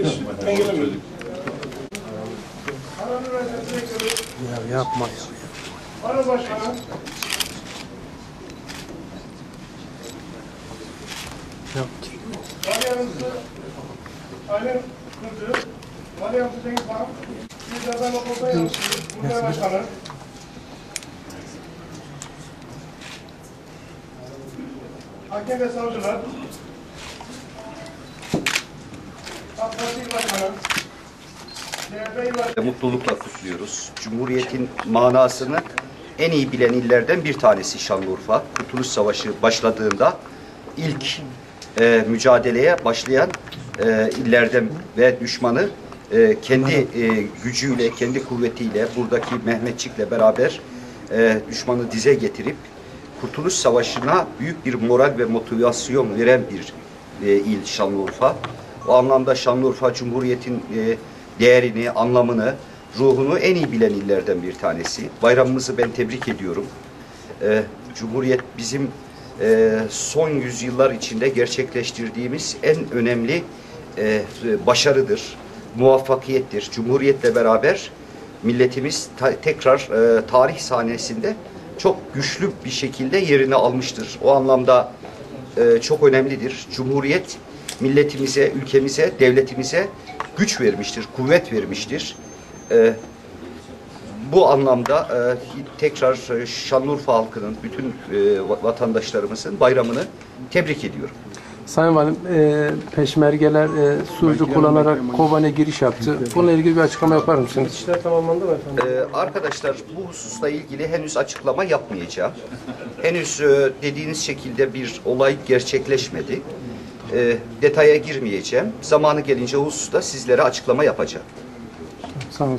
Engellemedik. Ya yapma ya. Ana başkanım. Yok. Valyanızı Aylin Kızı, Valyanızı Cengiz Hanım, bir de ben okulda yansıyorum. Bunlar başkanı. Hakem ve savcılar. Mutlulukla kutluyoruz. Cumhuriyetin manasını en iyi bilen illerden bir tanesi Şanlıurfa. Kurtuluş Savaşı başladığında ilk e, mücadeleye başlayan e, illerden ve düşmanı e, kendi e, gücüyle, kendi kuvvetiyle, buradaki Mehmetçik'le beraber e, düşmanı dize getirip Kurtuluş Savaşı'na büyük bir moral ve motivasyon veren bir e, il Şanlıurfa. O anlamda Şanlıurfa Cumhuriyet'in e, değerini, anlamını, ruhunu en iyi bilen illerden bir tanesi. Bayramımızı ben tebrik ediyorum. E, Cumhuriyet bizim e, son yüzyıllar içinde gerçekleştirdiğimiz en önemli e, başarıdır, muvaffakiyettir. Cumhuriyetle beraber milletimiz ta- tekrar e, tarih sahnesinde çok güçlü bir şekilde yerini almıştır. O anlamda e, çok önemlidir. Cumhuriyet milletimize, ülkemize, devletimize güç vermiştir, kuvvet vermiştir. E, bu anlamda e, tekrar e, Şanlıurfa halkının, bütün e, va- vatandaşlarımızın bayramını tebrik ediyorum. Sayın Valim, e, peşmergeler e, sucu kullanarak Kobane giriş yaptı. Bununla ilgili bir açıklama yapar mısınız? İşler tamamlandı mı efendim? Ee, arkadaşlar bu hususla ilgili henüz açıklama yapmayacağım. Henüz e, dediğiniz şekilde bir olay gerçekleşmedi. Ee, detaya girmeyeceğim. Zamanı gelince hususta sizlere açıklama yapacağım. Sağ olun.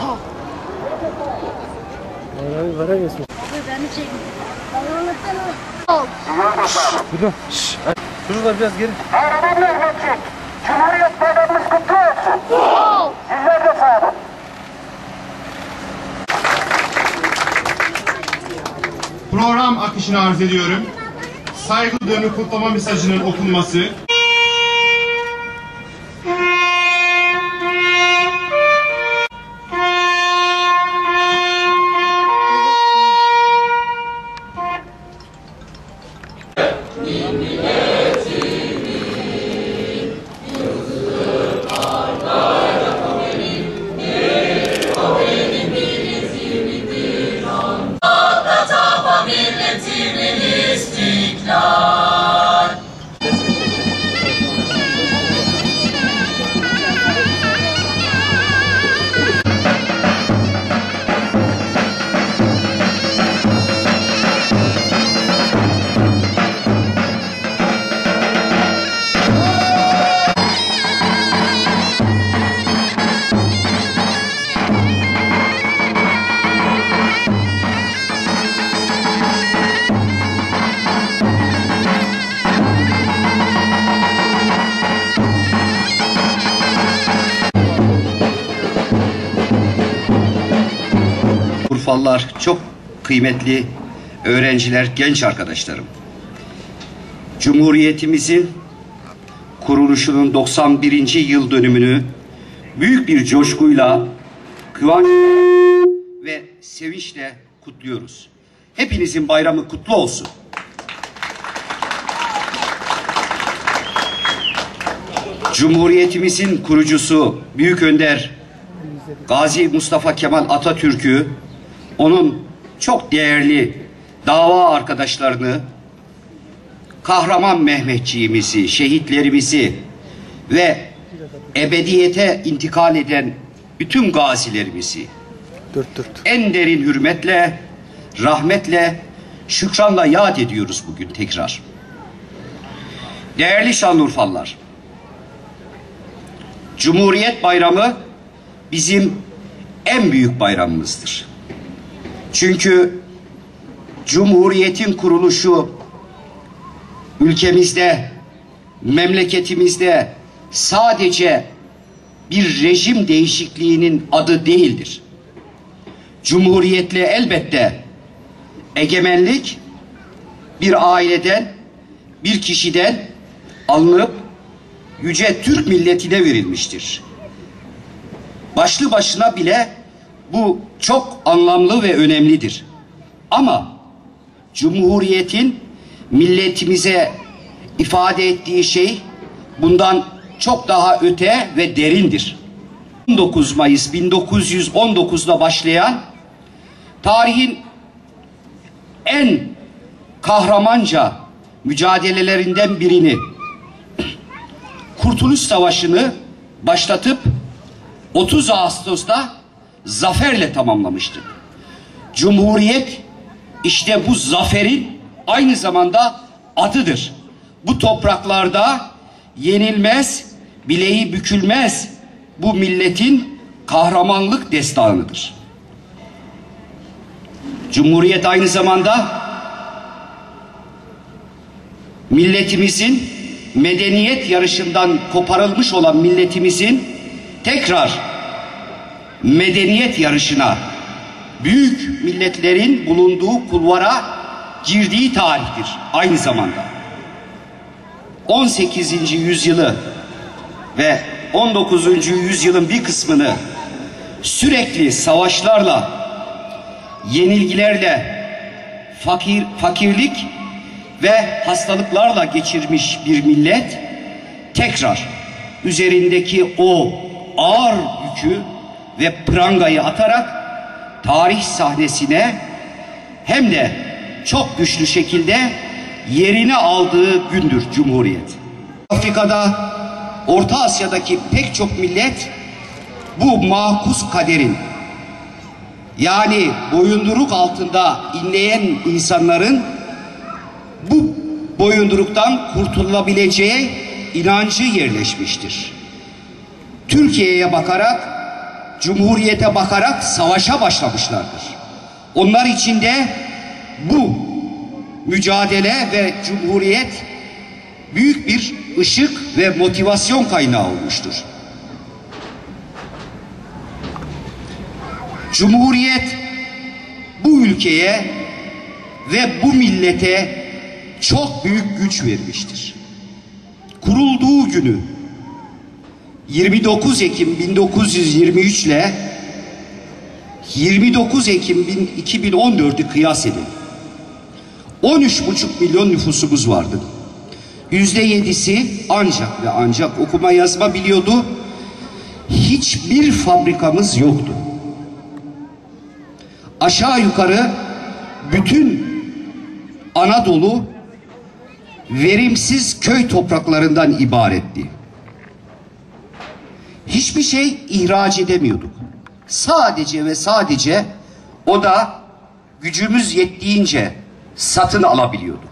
Sağ ol. Beni çekin. Ol. Çocuklar biraz geri. Cumhuriyet Bayramımız kutlu olsun. Ol. Sizler de sağ olun. Program akışını arz ediyorum. Saygı duyduğunu kutlama mesajının okunması. Urfalılar çok kıymetli öğrenciler, genç arkadaşlarım. Cumhuriyetimizin kuruluşunun 91. yıl dönümünü büyük bir coşkuyla, kıvanç ve sevinçle kutluyoruz. Hepinizin bayramı kutlu olsun. Cumhuriyetimizin kurucusu Büyük Önder Gazi Mustafa Kemal Atatürk'ü, onun çok değerli dava arkadaşlarını, kahraman Mehmetçiğimizi, şehitlerimizi ve ebediyete intikal eden bütün gazilerimizi Dört dört. en derin hürmetle, rahmetle, şükranla yad ediyoruz bugün tekrar. Değerli Şanlıurfalılar, Cumhuriyet Bayramı bizim en büyük bayramımızdır. Çünkü Cumhuriyetin kuruluşu ülkemizde, memleketimizde sadece bir rejim değişikliğinin adı değildir. Cumhuriyetle elbette egemenlik bir aileden, bir kişiden alınıp yüce Türk milletine verilmiştir. Başlı başına bile bu çok anlamlı ve önemlidir. Ama Cumhuriyet'in milletimize ifade ettiği şey bundan çok daha öte ve derindir. 19 Mayıs 1919'da başlayan tarihin en kahramanca mücadelelerinden birini Kurtuluş Savaşı'nı başlatıp 30 Ağustos'ta zaferle tamamlamıştır. Cumhuriyet işte bu zaferin aynı zamanda adıdır. Bu topraklarda yenilmez, bileği bükülmez bu milletin kahramanlık destanıdır. Cumhuriyet aynı zamanda milletimizin medeniyet yarışından koparılmış olan milletimizin tekrar medeniyet yarışına büyük milletlerin bulunduğu kulvara girdiği tarihtir aynı zamanda. 18. yüzyılı ve 19. yüzyılın bir kısmını sürekli savaşlarla, yenilgilerle, fakir fakirlik ve hastalıklarla geçirmiş bir millet tekrar üzerindeki o ağır yükü ve prangayı atarak tarih sahnesine hem de çok güçlü şekilde yerini aldığı gündür Cumhuriyet. Afrika'da, Orta Asya'daki pek çok millet bu makus kaderin yani boyunduruk altında inleyen insanların bu boyunduruktan kurtulabileceği inancı yerleşmiştir. Türkiye'ye bakarak, Cumhuriyete bakarak savaşa başlamışlardır. Onlar içinde bu mücadele ve Cumhuriyet büyük bir ışık ve motivasyon kaynağı olmuştur. Cumhuriyet bu ülkeye ve bu millete çok büyük güç vermiştir. Kurulduğu günü 29 Ekim 1923 ile 29 Ekim 2014'ü kıyas edin. 13,5 milyon nüfusumuz vardı. Yüzde yedisi ancak ve ancak okuma yazma biliyordu. Hiçbir fabrikamız yoktu. Aşağı yukarı bütün Anadolu verimsiz köy topraklarından ibaretti. Hiçbir şey ihraç edemiyorduk. Sadece ve sadece o da gücümüz yettiğince satın alabiliyorduk.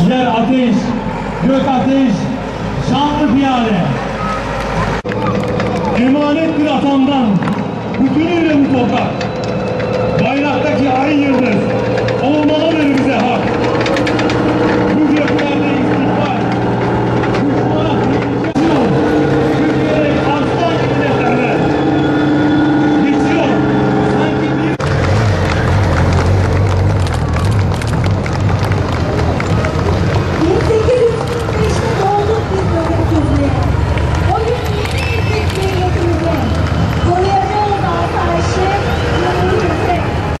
yer ateş, gök ateş, şanlı piyade. Emanet bir atamdan, bütünüyle bu toprak. Bayraktaki ay yıldız, olmalıdır bize hak. Bu gökler